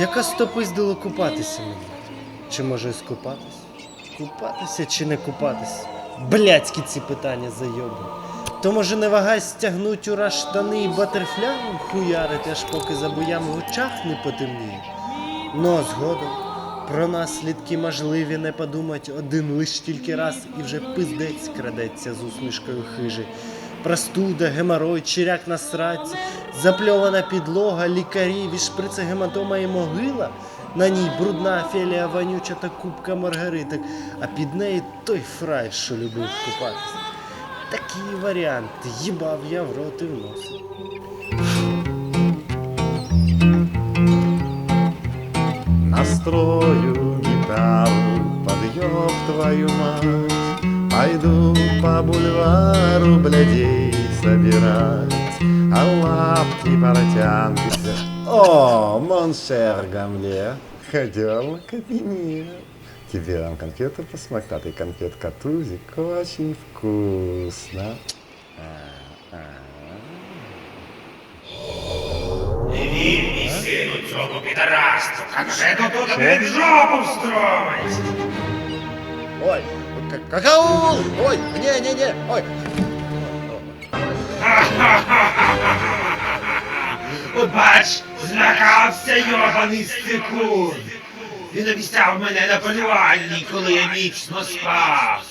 Яка стопиздило купатися мені? Чи може скупатись? Купатися чи не купатись? Блядські ці питання зайоби. То може не вагайсь стягнуть ура штани і батерфляєм хуярити, аж поки за боям в очах не потемніє. Ну а згодом про наслідки можливі не подумать один лиш тільки раз і вже пиздець крадеться з усмішкою хижи. Простуда, геморой, чиряк на сраці, запльована підлога, лікарі, від шприця гематома і могила. На ній брудна фелія вонюча та кубка маргариток, а під нею той фрай, що любив купатися. Такі варіанти їбав я в рот і в нос. Настрою гитару под ёб твою мать Пойду по бульвару блядей собирать А лапки протянутся О, моншер Гамле, ходил на кабинет Тебе дам конфету посмоктать, конфетка тузик очень вкусно. А, а. Вільний сину цьому підарасту, конкретно тут під жопу встромить. Ой, к- какаул! Ой, не-не-не, ой. Бач, злякався йобаний стикун. Він обіцяв мене на полюванні, коли я міцно спав.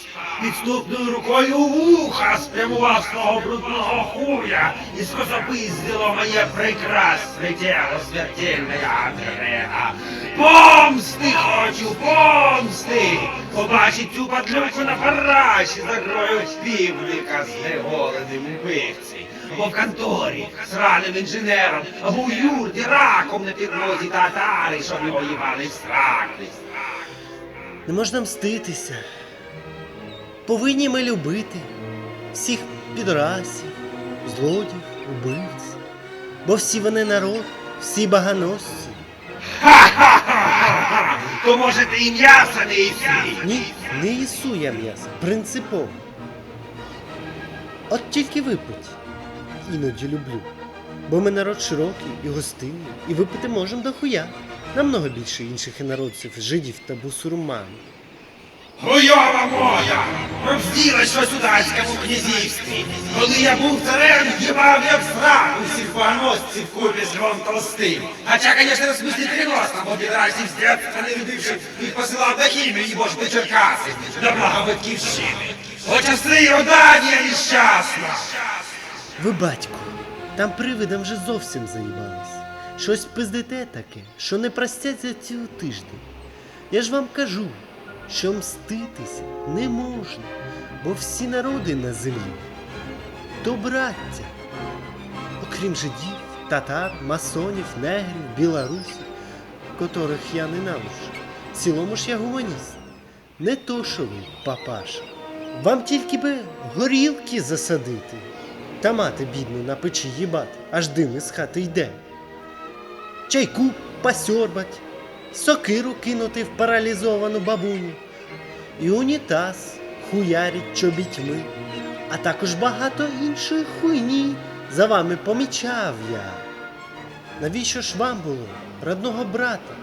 Підступною рукою вуха спрямував свого брудного хуя і скосопиздило моє прекрасне тіло смертельної Андрея. Помсти хочу, помсти! Побачить цю падлюку на параші загроють півника з неголеним убивці. Або в конторі з раним інженером, або у юрті раком на підлозі татари, щоб його їбали в сраки. Не можна мститися. Повинні ми любити всіх підрасів, злодів, убивць. Бо всі вони народ, всі баганосці. Ха-ха-ха! То може ти і м'яса не їси? Ні, не їсу я м'ясо, принципово. От тільки випить. Іноді люблю. Бо ми народ широкий і гостинний, і випити можемо дохуя. Намного більше інших інородців, жидів та бусурман. Хуйова моя! Пробзділа щось у датському князівстві. Коли я був царем, їбав я в сраку всіх баганосців купі з Львом Толстим. Хоча, звісно, в смислі переносно, бо підрасів з дядька не любивши, їх посилав до хімії, бо ж ти Черкаси, до блага батьківщини. Хоча все Данія нещасна. Ви батько, там привидом вже зовсім заїбались. Щось пиздите таке, що не простять за цілий тиждень. Я ж вам кажу, що мститися не можна, бо всі народи на землі то браття. Окрім жидів, татар, масонів, негрів, білорусів, котрих я ненавиджу. В цілому ж я гуманіст. Не то, що ви, папаша. Вам тільки би горілки засадити. Та мати бідну на печі їбати, аж дим із хати йде. Чайку посьорбать, сокиру кинути в паралізовану бабуню. І унітаз хуярить чобітьми, а також багато іншої хуйні за вами помічав я. Навіщо ж вам було, родного брата,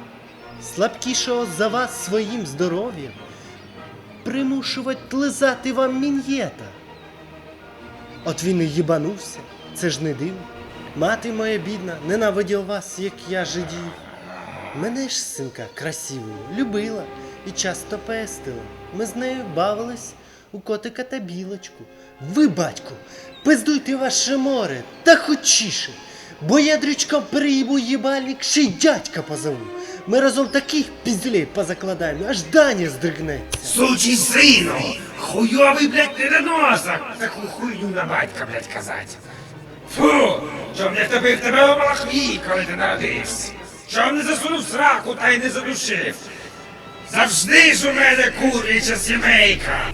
слабкішого за вас своїм здоров'ям, примушувати лизати вам мін'єта? От він і їбанувся, це ж не дивно. Мати моя бідна ненавиділа вас, як я жидів. Мене ж, синка, красивою, любила і часто пестила. Ми з нею бавились у котика та білочку. Ви, батьку, пиздуйте ваше море та хочіше, бо я дрючком приїбу їбальник, ще й дядька позову. Ми разом таких піздюлей позакладаємо, аж Даня здригнеться. Сучий сину! Хуйовий, блядь, недоносок! Таку хуйню на батька, блядь, казать. Фу! Щоб не втопив тебе у коли ти народився. Щоб не засунув сраку та й не задушив. Завжди ж у мене куряча сімейка.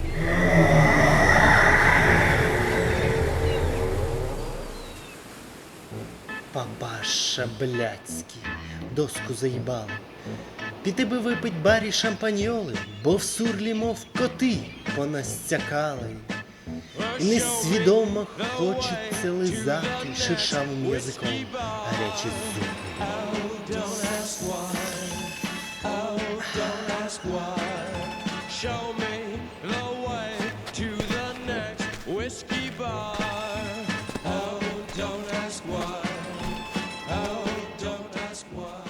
Папаша блядський, доску заїбали. Піти би випить барі шампаньоли, бо в сурлі, мов коти, понастякали. Несвідомо хочеться лизати шершавим язиком гарячі зуби. ask why. Show me the way to the next whiskey bar. Oh, don't ask why. Oh, don't ask why.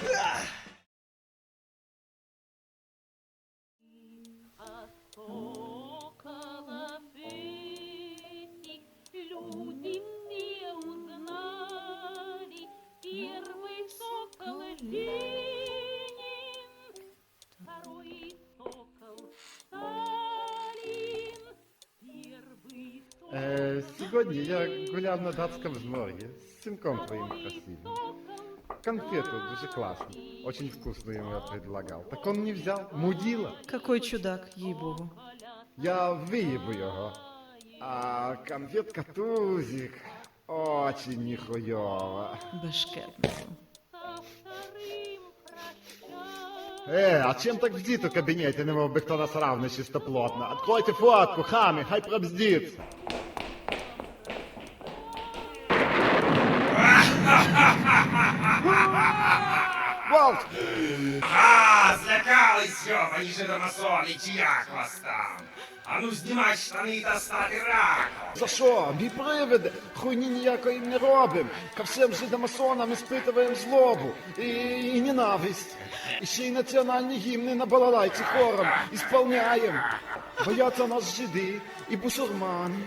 Около этих люди не узнали Первый сокол Ленин, сьогодні я гуляв на датському зморі з синком твоїм красивым. Конфету дуже классную, очень вкусную ему я предлагал. Так он не взял, мудила. Какой чудак, ей-богу. Я виїбу його. А конфетка тузик очень нихуйова. Бешкетниця. со вторым прощай. Е, а чим так бздит у кабінеті, не мов би хто насрав на чистоплотно? Откройте фотку, хамі, хай пробздиться. Волк! А, злякались йобані жидомасони, чи як вас там? А ну знімай штани та стати раком. За що? Мій привиде? Хуйні ніякої не робим. Ко всім жидомасонам іспитуємо злобу і, і ненависть. І ще й національні гімни на балалайці хором ісполняємо. Бояться нас жиди і бусурмани.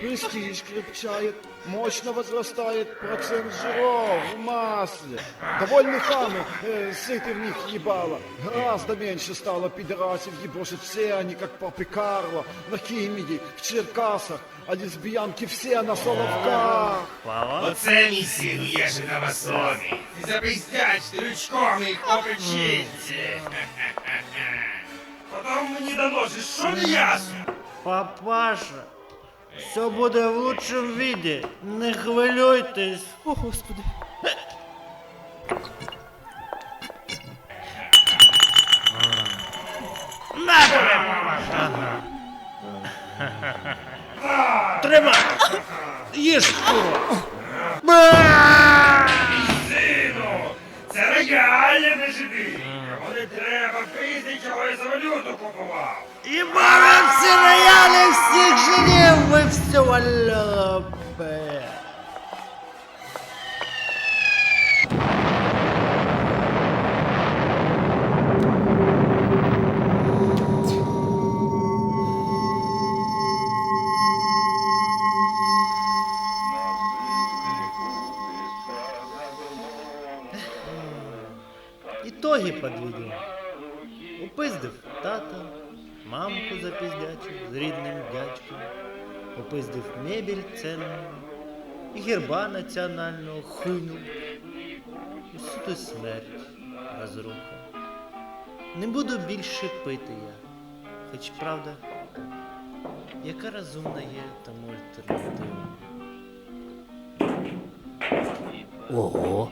Престиж крепчает, мощно возрастает процент жиров в масле. Довольно хамы, э, сыты в них ебало. Гораздо меньше стало пидорасов ебошить все они, как папы Карло, на Химиде, в Черкасах, а лесбиянки все на Соловках. Оце мій син є жидомасони. І запиздячте рючком їх по печінці. Потім мені доложиш, що не ясно. Папаша, все буде в лучшому віді. Не хвилюйтесь. О, Господи. Тримай! Їж, курва! Сину, це реальні не жиди. Треба пиздить, чогось валюту купував. Ебало всі рояли, всіх жінів ви всю валяпе. Итоги подведем. Упиздив тата, мамку запіздячу з рідним дядьком, упиздив мебель ценну, і герба національного хуйню, і суто смерть розруха. Не буду більше пити я, хоч правда, яка розумна є тому альтернатива. Ого.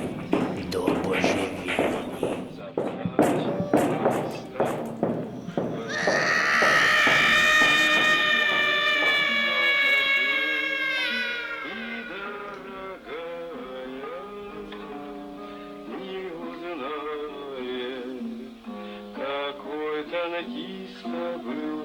узнает, какой-то